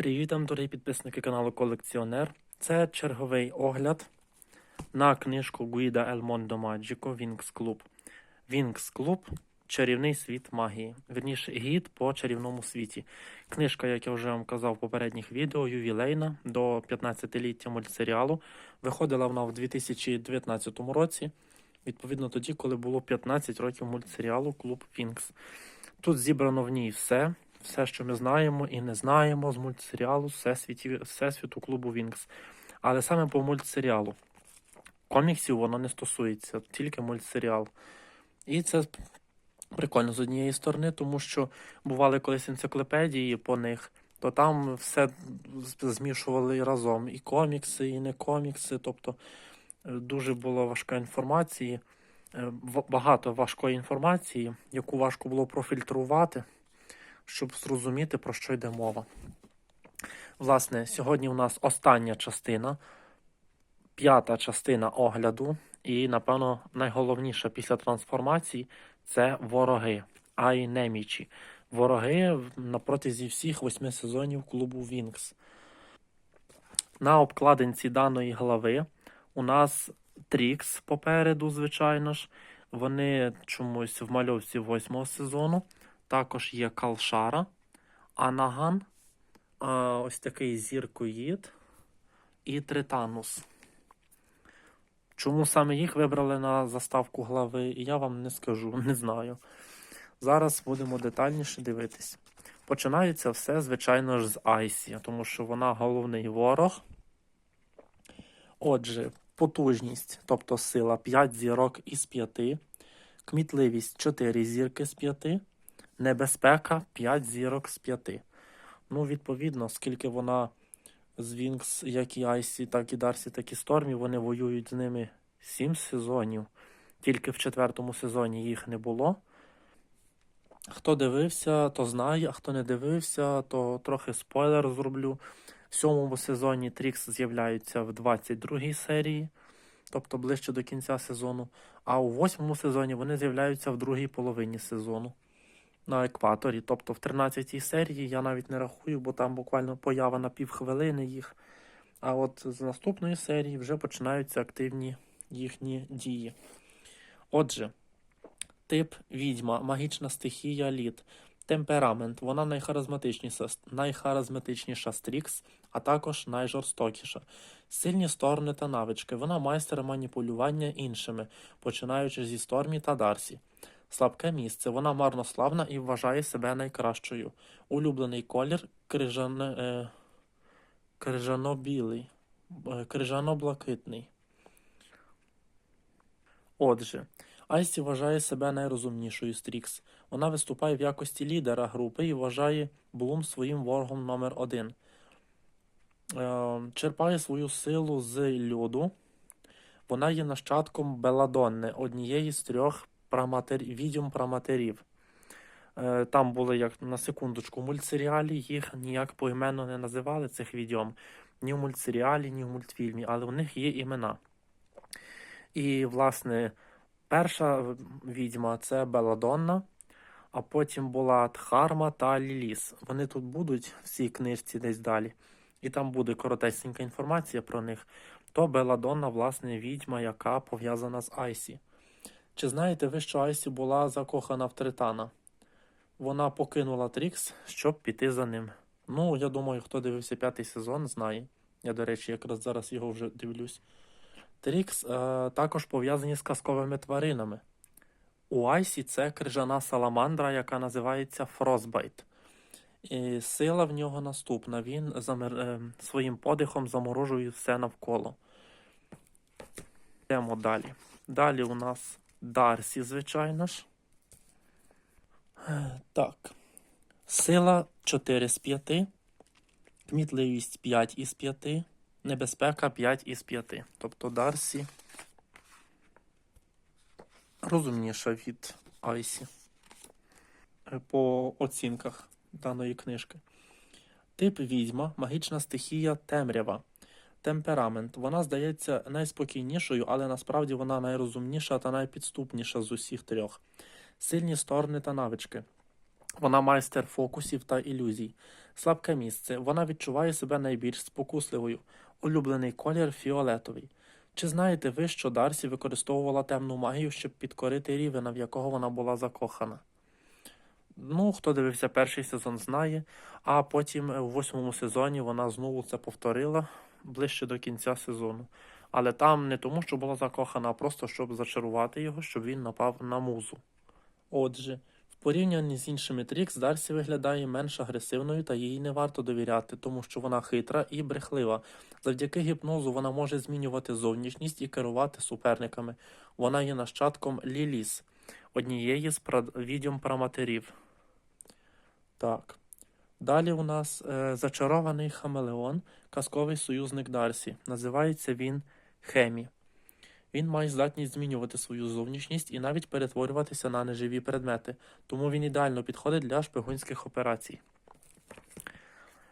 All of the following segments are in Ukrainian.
Привіт вам, дорогі підписники каналу Колекціонер. Це черговий огляд на книжку Гуїда Ель Мондо Маджіко Вінкс Клуб. Вінкс Клуб Чарівний світ магії. Вірніше, гід по чарівному світі. Книжка, як я вже вам казав в попередніх відео, ювілейна до 15-ліття мультсеріалу. Виходила вона в 2019 році. Відповідно, тоді, коли було 15 років мультсеріалу Клуб Вінкс. Тут зібрано в ній все, все, що ми знаємо і не знаємо з мультсеріалу Всесвіті, Всесвіту клубу Вінкс. Але саме по мультсеріалу. Коміксів воно не стосується, тільки мультсеріал. І це прикольно з однієї сторони, тому що бували колись енциклопедії по них, то там все змішували разом. І комікси, і не комікси. Тобто е, дуже було важка інформації, е, багато важкої інформації, яку важко було профільтрувати, щоб зрозуміти, про що йде мова. Власне, сьогодні у нас остання частина, п'ята частина огляду, і, напевно, найголовніша після трансформації це вороги, а й немічі. Вороги в- на протязі всіх восьми сезонів клубу Вінкс. На обкладинці даної глави у нас Трікс попереду, звичайно ж. Вони чомусь в мальовці восьмого сезону. Також є Калшара, Анаган, ось такий зіркоїд і Тританус. Чому саме їх вибрали на заставку глави, я вам не скажу, не знаю. Зараз будемо детальніше дивитись. Починається все, звичайно ж, з Айсі, тому що вона головний ворог. Отже, потужність, тобто сила 5 зірок із 5, кмітливість 4 зірки з 5, небезпека 5 зірок з 5. Ну, відповідно, скільки вона з Вінкс, як і Айсі, так і Дарсі, так і Стормі, вони воюють з ними 7 сезонів. Тільки в четвертому сезоні їх не було. Хто дивився, то знає, а хто не дивився, то трохи спойлер зроблю. В сьомому сезоні Трікс з'являється в 22-й серії, тобто ближче до кінця сезону. А у восьмому сезоні вони з'являються в другій половині сезону на екваторі. Тобто в 13-й серії я навіть не рахую, бо там буквально поява на півхвилини їх. А от з наступної серії вже починаються активні їхні дії. Отже, тип відьма, магічна стихія лід. Темперамент, вона найхаризматичніша, найхаризматичніша з Трікс, а також найжорстокіша. Сильні сторони та навички. Вона майстер маніпулювання іншими, починаючи зі Стормі та Дарсі. Слабке місце. Вона марнославна і вважає себе найкращою. Улюблений колір е, крижано-білий, е, крижано-блакитний. Отже, Айсі вважає себе найрозумнішою з Трікс. Вона виступає в якості лідера групи і вважає Блум своїм ворогом номер один. Е, черпає свою силу з льоду. Вона є нащадком Беладонни, однієї з трьох праматер... відьом праматерів. Е, там були, як на секундочку, мультсеріалі їх ніяк поіменно не називали цих відьом. Ні в мультсеріалі, ні в мультфільмі, але у них є імена. І, власне, перша відьма це Беладонна, а потім була Тхарма та Ліліс. Вони тут будуть в цій книжці десь далі. І там буде коротесенька інформація про них. То Беладонна, власне, відьма, яка пов'язана з Айсі. Чи знаєте ви, що Айсі була закохана в Тритана? Вона покинула Трікс, щоб піти за ним. Ну, я думаю, хто дивився п'ятий сезон, знає. Я, до речі, якраз зараз його вже дивлюсь. Трікс е, також пов'язані з казковими тваринами. У Айсі це крижана саламандра, яка називається Фростбайт. І сила в нього наступна. Він замер... е, своїм подихом заморожує все навколо. Йдемо далі. Далі у нас Дарсі, звичайно ж. Так. Сила 4 з 5. Кмітливість 5 із 5. Небезпека 5 із 5. Тобто Дарсі розумніша від Айсі Е, по оцінках даної книжки. Тип відьма, магічна стихія темрява. Темперамент. Вона здається найспокійнішою, але насправді вона найрозумніша та найпідступніша з усіх трьох. Сильні сторони та навички. Вона майстер фокусів та ілюзій. Слабке місце. Вона відчуває себе найбільш спокусливою. Улюблений колір фіолетовий. Чи знаєте ви, що Дарсі використовувала темну магію, щоб підкорити рівена, в якого вона була закохана? Ну, хто дивився перший сезон, знає. А потім у восьмому сезоні вона знову це повторила ближче до кінця сезону. Але там не тому, що була закохана, а просто щоб зачарувати його, щоб він напав на музу. Отже, в порівнянні з іншими Трікс, Дарсі виглядає менш агресивною та їй не варто довіряти, тому що вона хитра і брехлива. Завдяки гіпнозу вона може змінювати зовнішність і керувати суперниками. Вона є нащадком Ліліс, однієї з прад- відьом праматерів. Так. Далі у нас е, зачарований хамелеон, казковий союзник Дарсі. Називається він Хемі. Він має здатність змінювати свою зовнішність і навіть перетворюватися на неживі предмети, тому він ідеально підходить для шпигунських операцій.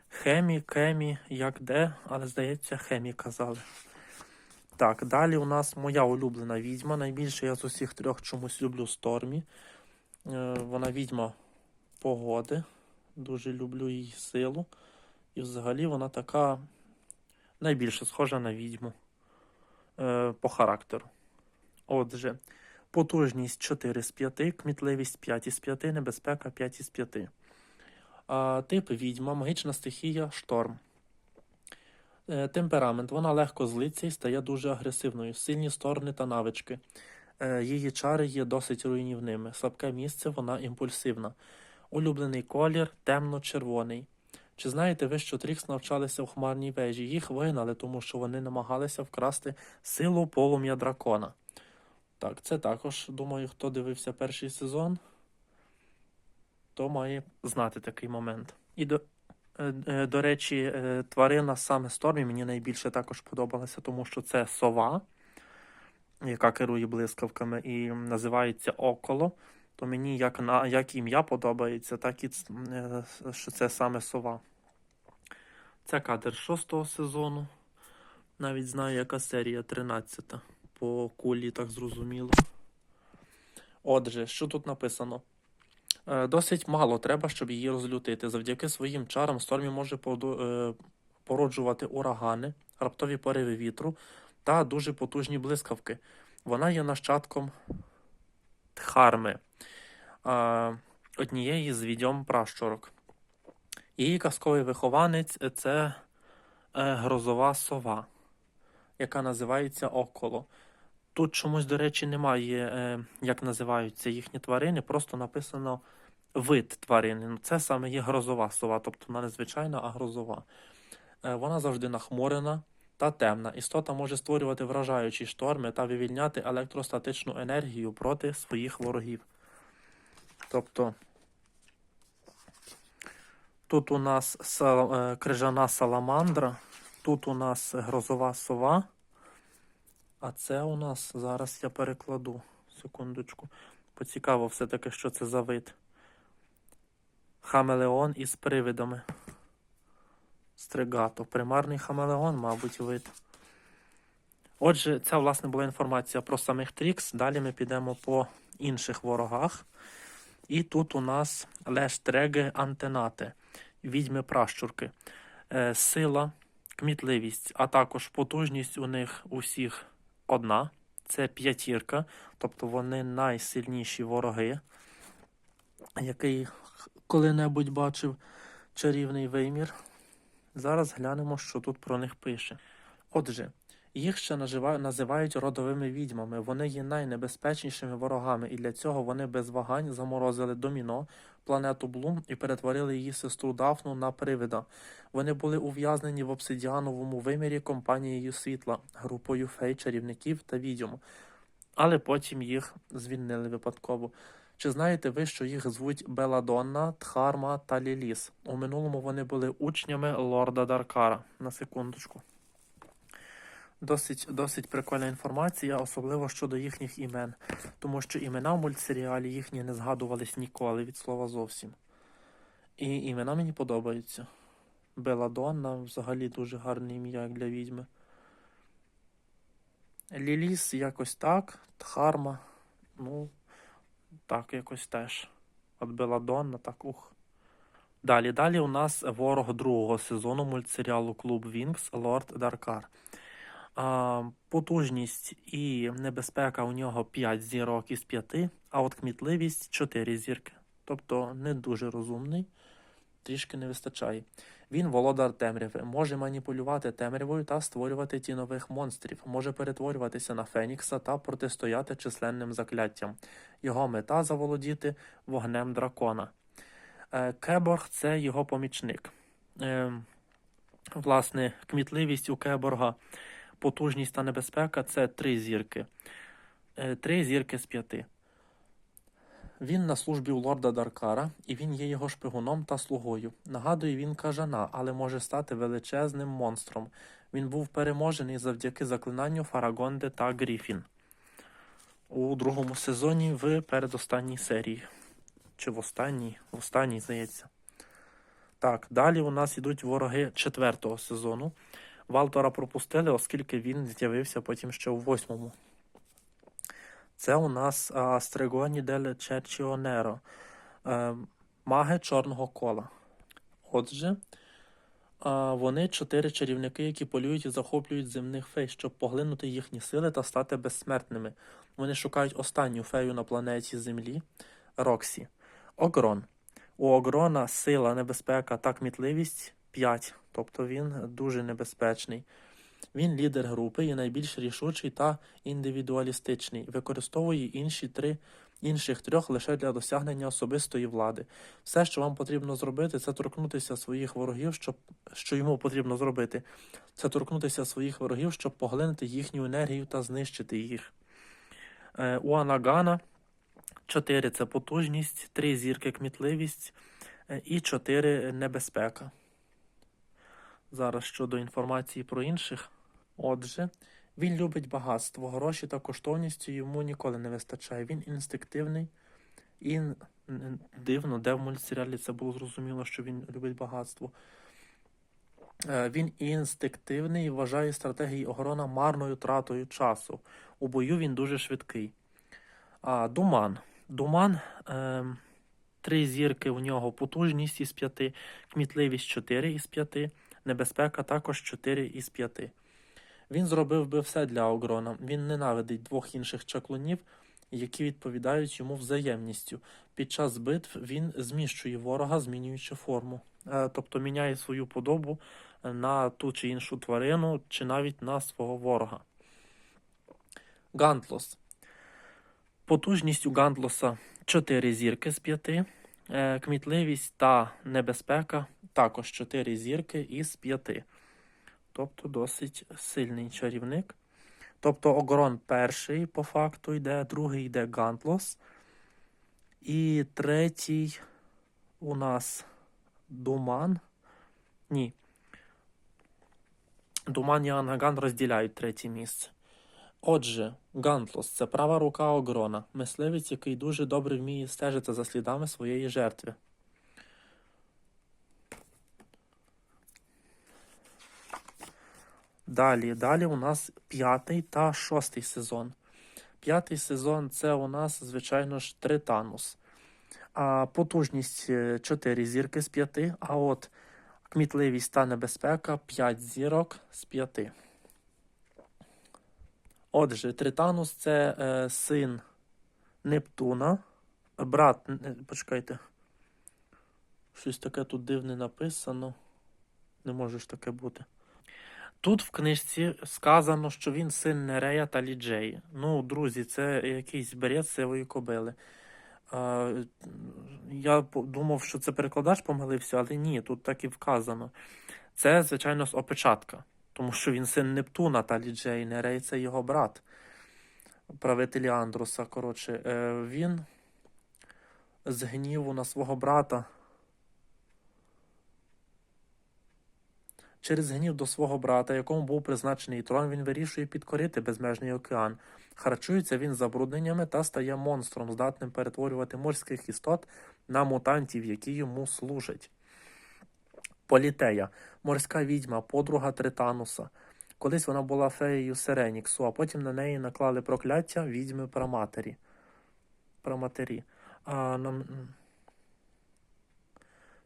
Хемі, Кемі, як де, але здається, Хемі казали. Так, далі у нас моя улюблена відьма. Найбільше я з усіх трьох чомусь люблю Стормі. Е, вона відьма погоди. Дуже люблю її силу. І взагалі вона така найбільше схожа на відьму е, по характеру. Отже, потужність 4 з 5, кмітливість 5 із 5, небезпека 5 із 5. А, тип відьма, магічна стихія, шторм. Е, темперамент. Вона легко злиться і стає дуже агресивною. Сильні сторони та навички. Е, її чари є досить руйнівними. Слабке місце, вона імпульсивна. Улюблений колір темно-червоний. Чи знаєте ви, що Трікс навчалися в хмарній вежі? Їх вигнали, тому що вони намагалися вкрасти силу полум'я дракона. Так, це також, думаю, хто дивився перший сезон, то має знати такий момент. І до, е, е, до речі, е, тварина саме Стормі мені найбільше також подобалася, тому що це сова, яка керує блискавками, і називається Около. То мені як, на, як ім'я подобається, так і е, що це саме сова. Це кадр шостого сезону. Навіть знаю, яка серія 13. По кулі так зрозуміло. Отже, що тут написано? Е, Досить мало треба, щоб її розлютити. Завдяки своїм чарам Стормі може е, породжувати урагани, раптові пориви вітру та дуже потужні блискавки. Вона є нащадком Тхарми, е, однієї з відьом пращурок. Її казковий вихованець це е, грозова сова, яка називається Около. Тут чомусь, до речі, немає, е, як називаються їхні тварини, просто написано вид тварини. Ну, Це саме є грозова сова, тобто вона не звичайна, а грозова. Е, Вона завжди нахмурена та темна. Істота може створювати вражаючі шторми та вивільняти електростатичну енергію проти своїх ворогів. Тобто тут у нас сал- е, крижана саламандра, тут у нас грозова сова. А це у нас зараз я перекладу. Секундочку. Поцікаво все-таки, що це за вид. Хамелеон із привидами. Стригато. Примарний хамелеон, мабуть, вид. Отже, це, власне, була інформація про самих Трікс. Далі ми підемо по інших ворогах. І тут у нас лештреги антенати, відьми пращурки. Е, сила, кмітливість, а також потужність у них усіх одна. Це п'ятірка, тобто вони найсильніші вороги, який коли-небудь бачив чарівний вимір. Зараз глянемо, що тут про них пише. Отже, їх ще називають родовими відьмами. Вони є найнебезпечнішими ворогами, і для цього вони без вагань заморозили доміно, планету Блум і перетворили її сестру Дафну на привида. Вони були ув'язнені в обсидіановому вимірі компанією світла, групою фей, чарівників та відьом. Але потім їх звільнили випадково. Чи знаєте ви, що їх звуть Беладонна, Тхарма та Ліліс? У минулому вони були учнями лорда Даркара. На секундочку. Досить, досить прикольна інформація, особливо щодо їхніх імен, тому що імена в мультсеріалі їхні не згадувались ніколи від слова зовсім. І імена мені подобаються. Беладонна взагалі дуже гарне ім'я для відьми. Ліліс якось так, Тхарма, ну, так, якось теж. От Беладонна, так ух. Далі, далі у нас ворог другого сезону мультсеріалу Клуб Вінкс Лорд Даркар. А, потужність і небезпека у нього 5 зірок із 5, а от кмітливість 4 зірки. Тобто не дуже розумний, трішки не вистачає. Він володар темряви, може маніпулювати темрявою та створювати тінових монстрів, може перетворюватися на Фенікса та протистояти численним закляттям. Його мета заволодіти вогнем дракона. Е, Кеборг це його помічник. Е, Власне, кмітливість у Кеборга, потужність та небезпека це три зірки. Е, Три зірки з п'яти. Він на службі у лорда Даркара, і він є його шпигуном та слугою. Нагадує він кажана, але може стати величезним монстром. Він був переможений завдяки заклинанню Фарагонде та Гріфін у другому сезоні в передостанній серії. Чи в останній? В останній, здається. Так, далі у нас йдуть вороги четвертого сезону. Валтора пропустили, оскільки він з'явився потім ще у восьмому. Це у нас а, Стригоні дель Черчіонеро, е, маги чорного кола. Отже, вони чотири чарівники, які полюють і захоплюють земних фей, щоб поглинути їхні сили та стати безсмертними. Вони шукають останню фею на планеті Землі Роксі. Огрон. У Огрона сила, небезпека та кмітливість 5, тобто він дуже небезпечний. Він лідер групи і найбільш рішучий та індивідуалістичний, використовує інші три, інших трьох лише для досягнення особистої влади. Все, що вам потрібно зробити, це торкнутися своїх ворогів, щоб що йому потрібно зробити, це торкнутися своїх ворогів, щоб поглинути їхню енергію та знищити їх. Е, у Анагана 4 це потужність, 3 зірки кмітливість е, і 4 небезпека. Зараз щодо інформації про інших. Отже, він любить багатство, гроші та коштовністю йому ніколи не вистачає. Він інстинктивний і дивно, де в мультсеріалі це було зрозуміло, що він любить багатство. Е, Він інстинктивний і вважає стратегії огорона марною тратою часу. У бою він дуже швидкий. А, Думан. Думан. ем, Три зірки у нього потужність із п'яти, кмітливість 4 із 5, небезпека також 4 із 5. Він зробив би все для Огрона. Він ненавидить двох інших чаклунів, які відповідають йому взаємністю. Під час битв він зміщує ворога, змінюючи форму, Е, тобто міняє свою подобу на ту чи іншу тварину, чи навіть на свого ворога. Гантлос. Потужність у Гантлоса 4 зірки з 5. Е, Кмітливість та небезпека також 4 зірки із 5. Тобто досить сильний чарівник. Тобто Огрон перший по факту йде, другий йде Гантлос. І третій у нас Думан. Ні. Думан і Ангаган розділяють третє місце. Отже, Гантлос це права рука Огрона, мисливець, який дуже добре вміє стежити за слідами своєї жертви. Далі, далі у нас п'ятий та шостий сезон. П'ятий сезон це у нас, звичайно ж, Тританус. А потужність 4 зірки з 5, а от кмітливість та небезпека 5 зірок з 5. Отже, Тританус це е, син Нептуна, брат, е, почекайте. Щось таке тут дивне написано. Не може ж таке бути. Тут в книжці сказано, що він син Нерея та Ліджеї. Ну, друзі, це якийсь бред сивої кобили. Е, я думав, що це перекладач помилився, але ні, тут так і вказано. Це, звичайно, з опечатка, тому що він син Нептуна та Ліджеї, Нерей це його брат, правитель Андруса. Коротше, Е, він з гніву на свого брата. Через гнів до свого брата, якому був призначений трон, він вирішує підкорити безмежний океан. Харчується він забрудненнями та стає монстром, здатним перетворювати морських істот на мутантів, які йому служать. Політея морська відьма, подруга Тритануса. Колись вона була феєю Сиреніксу, а потім на неї наклали прокляття відьми праматері. Праматері. А, нам...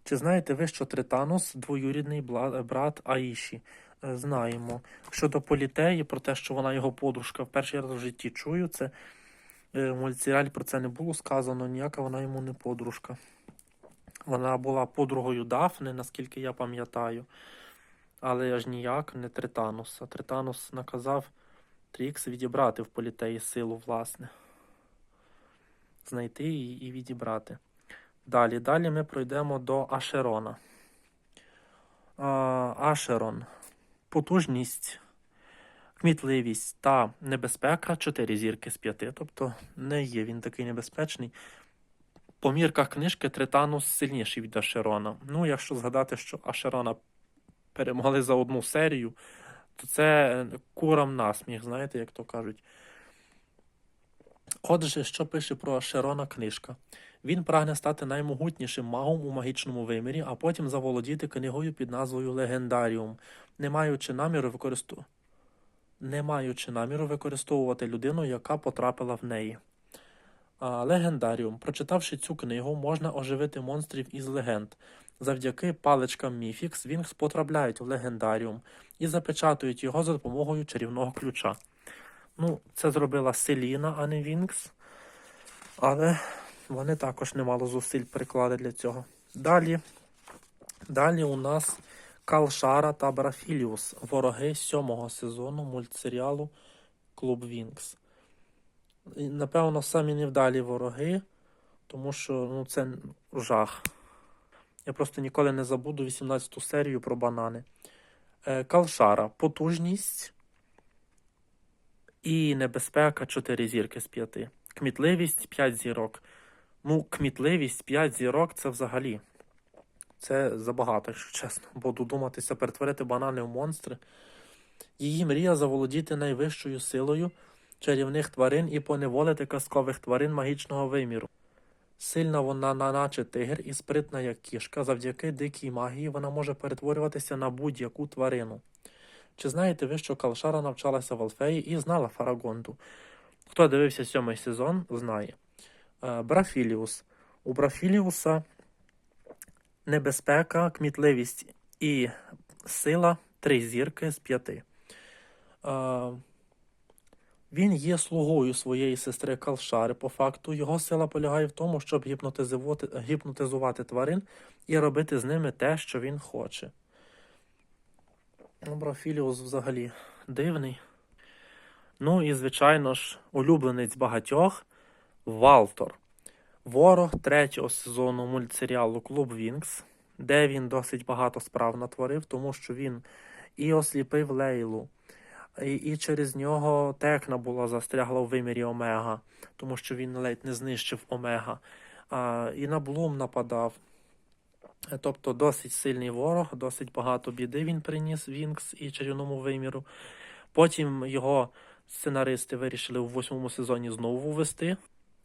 Чи знаєте ви, що Тританос двоюрідний брат Аїші? Е, Знаємо. Щодо Політеї, про те, що вона його подружка, в перший раз в житті чую, це е, в мультсеріалі про це не було сказано, ніяка вона йому не подружка. Вона була подругою Дафни, наскільки я пам'ятаю. Але аж ніяк не Тритануса. Тританус наказав Трікс відібрати в Політеї силу, власне. Знайти її і відібрати. Далі, далі ми пройдемо до Ашерона. Ашерон. Потужність, кмітливість та небезпека 4 зірки з 5. Тобто не є він такий небезпечний. По мірках книжки Тританус сильніший від Ашерона. Ну, якщо згадати, що Ашерона перемогли за одну серію, то це курам насміх, знаєте, як то кажуть. Отже, що пише про Ашерона книжка? Він прагне стати наймогутнішим магом у магічному вимірі, а потім заволодіти книгою під назвою Легендаріум, не маючи наміру використу... не маючи наміру використовувати людину, яка потрапила в неї. Легендаріум. Прочитавши цю книгу, можна оживити монстрів із легенд. Завдяки паличкам Міфікс Вінкс потрапляють в легендаріум і запечатують його за допомогою чарівного ключа. Ну, це зробила Селіна, а не Вінкс. Але вони також немало зусиль приклади для цього. Далі, далі у нас Калшара та Брафіліус, вороги сьомого сезону мультсеріалу Клуб Вінкс. І, напевно, самі невдалі вороги, тому що ну, це жах. Я просто ніколи не забуду 18-ту серію про банани. Е, Калшара. Потужність і небезпека 4 зірки з 5. Кмітливість 5 зірок. Ну, кмітливість 5 зірок це взагалі. Це забагато, якщо чесно. Бо додуматися перетворити банани в монстри. Її мрія заволодіти найвищою силою чарівних тварин і поневолити казкових тварин магічного виміру. Сильна вона, наче тигр, і спритна, як кішка. Завдяки дикій магії вона може перетворюватися на будь-яку тварину. Чи знаєте ви, що Калшара навчалася в Алфеї і знала Фарагонду? Хто дивився сьомий сезон, знає. Е, Брафіліус. У Брафіліуса небезпека, кмітливість і сила три зірки з п'яти. Е, Він є слугою своєї сестри Калшари. По факту його сила полягає в тому, щоб гіпнотизувати, гіпнотизувати тварин і робити з ними те, що він хоче. Ну, Брафіліус взагалі дивний. Ну і, звичайно ж, улюбленець багатьох Валтор. Ворог третього сезону мультсеріалу Клуб Вінкс, де він досить багато справ натворив, тому що він і осліпив Лейлу, і, і через нього Текна була застрягла в вимірі Омега, тому що він ледь не знищив Омега. А, і на Блум нападав. Тобто досить сильний ворог, досить багато біди він приніс Вінкс і чарівному виміру. Потім його сценаристи вирішили у восьмому сезоні знову ввести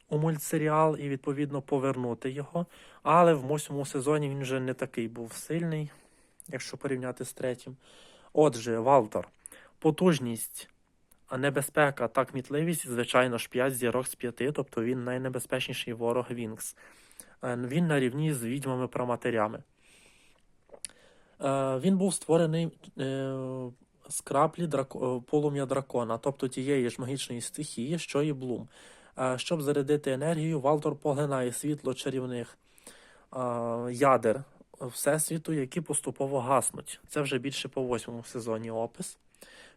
у мультсеріал і, відповідно, повернути його. Але в восьмому сезоні він вже не такий був сильний, якщо порівняти з третім. Отже, Валтор. Потужність, а небезпека та кмітливість, звичайно ж, 5 зірок з 5, тобто він найнебезпечніший ворог Вінкс. Е, Він на рівні з відьмами-праматерями. Е, Він був створений е, з краплі полум'я дракона, тобто тієї ж магічної стихії, що і Блум. Щоб зарядити енергію, Валтор поглинає світло чарівних ядер Всесвіту, які поступово гаснуть. Це вже більше по восьмому сезоні опис.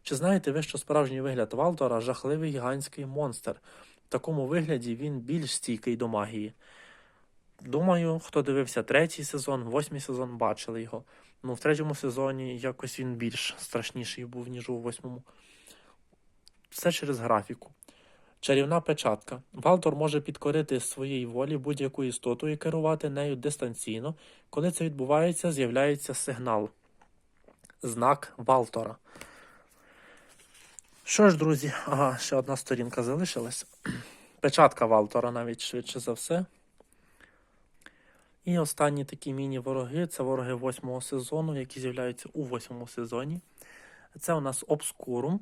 Чи знаєте ви, що справжній вигляд Валтора жахливий гігантський монстр? В такому вигляді він більш стійкий до магії. Думаю, хто дивився третій сезон, восьмий сезон, бачили його. Ну, в третьому сезоні якось він більш страшніший був, ніж у восьмому. Все через графіку. Чарівна печатка. Валтор може підкорити своїй волі будь-яку істоту і керувати нею дистанційно. Коли це відбувається, з'являється сигнал. Знак Валтора. Що ж, друзі, ага, ще одна сторінка залишилась. Печатка Валтора навіть швидше за все. І останні такі міні-вороги це вороги восьмого сезону, які з'являються у восьмому сезоні. Це у нас Обскурум.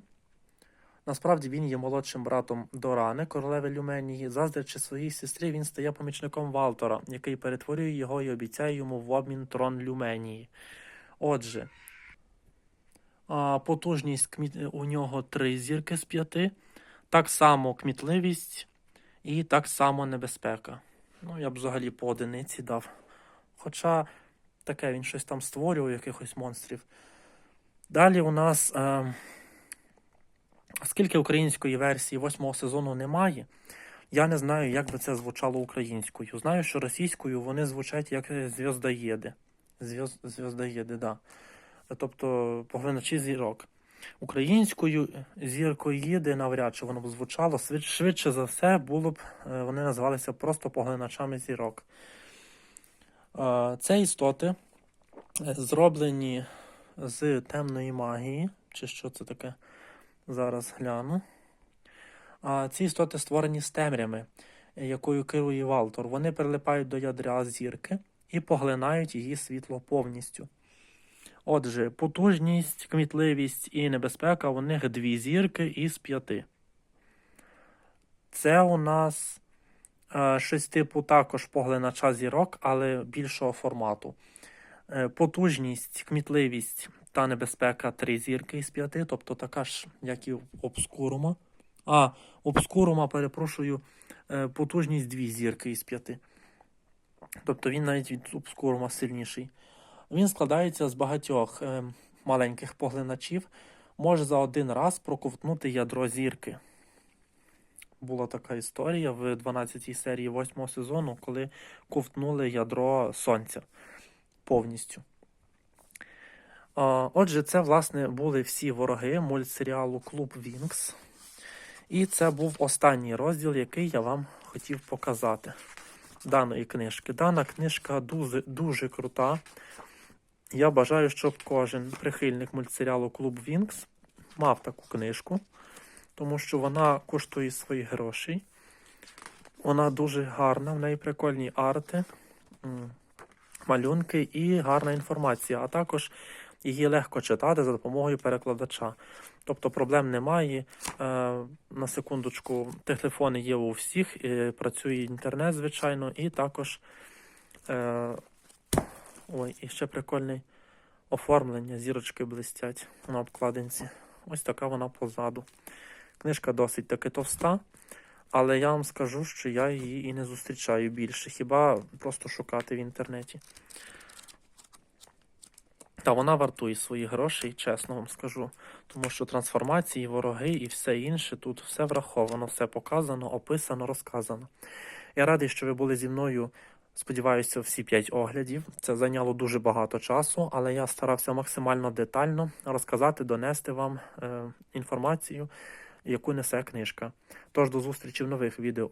Насправді він є молодшим братом Дорани, королеви Люменії. Заздрячи своїй сестрі, він стає помічником Валтора, який перетворює його і обіцяє йому в обмін трон Люменії. Отже, потужність у нього три зірки з п'яти, так само кмітливість і так само небезпека. Ну, я б взагалі по одиниці дав. Хоча таке він щось там створював, якихось монстрів. Далі у нас, е, оскільки української версії восьмого сезону немає, я не знаю, як би це звучало українською. Знаю, що російською вони звучать як зв'яздаєди. Зв'яз- Зв'яздаєди, да. Тобто поглиначі зірок. Українською зіркоїди навряд чи воно б звучало. Швидше за все, було б, е, вони називалися просто поглиначами зірок. Е, Це істоти е, зроблені з темної магії, чи що це таке? Зараз гляну. А ці істоти створені з темрями, якою керує Валтор. Вони прилипають до ядра зірки і поглинають її світло повністю. Отже, потужність, кмітливість і небезпека у них дві зірки із п'яти. Це у нас е, щось типу також поглинача зірок, але більшого формату. Е, Потужність, кмітливість та небезпека три зірки із п'яти, тобто така ж, як і обскурума. А, обскурума, перепрошую, е, потужність дві зірки із п'яти. Тобто він навіть від обскурума сильніший. Він складається з багатьох е, маленьких поглиначів, може за один раз проковтнути ядро зірки. Була така історія в 12 серії 8 сезону, коли ковтнули ядро сонця повністю. Отже, це, власне, були всі вороги мультсеріалу Клуб Вінкс. І це був останній розділ, який я вам хотів показати даної книжки. Дана книжка дуже, дуже крута. Я бажаю, щоб кожен прихильник мультсеріалу Клуб Вінкс мав таку книжку, тому що вона коштує своїх грошей. Вона дуже гарна, в неї прикольні арти, малюнки і гарна інформація. А також її легко читати за допомогою перекладача. Тобто проблем немає. Е, на секундочку, телефони є у всіх, працює інтернет, звичайно, і також. Ой, і ще прикольне оформлення, зірочки блистять на обкладинці. Ось така вона позаду. Книжка досить таки товста, але я вам скажу, що я її і не зустрічаю більше, хіба просто шукати в інтернеті. Та вона вартує свої гроші, чесно вам скажу. Тому що трансформації, вороги і все інше тут все враховано, все показано, описано, розказано. Я радий, що ви були зі мною. Сподіваюся, всі п'ять оглядів. Це зайняло дуже багато часу, але я старався максимально детально розказати, донести вам е, інформацію, яку несе книжка. Тож до зустрічі в нових відео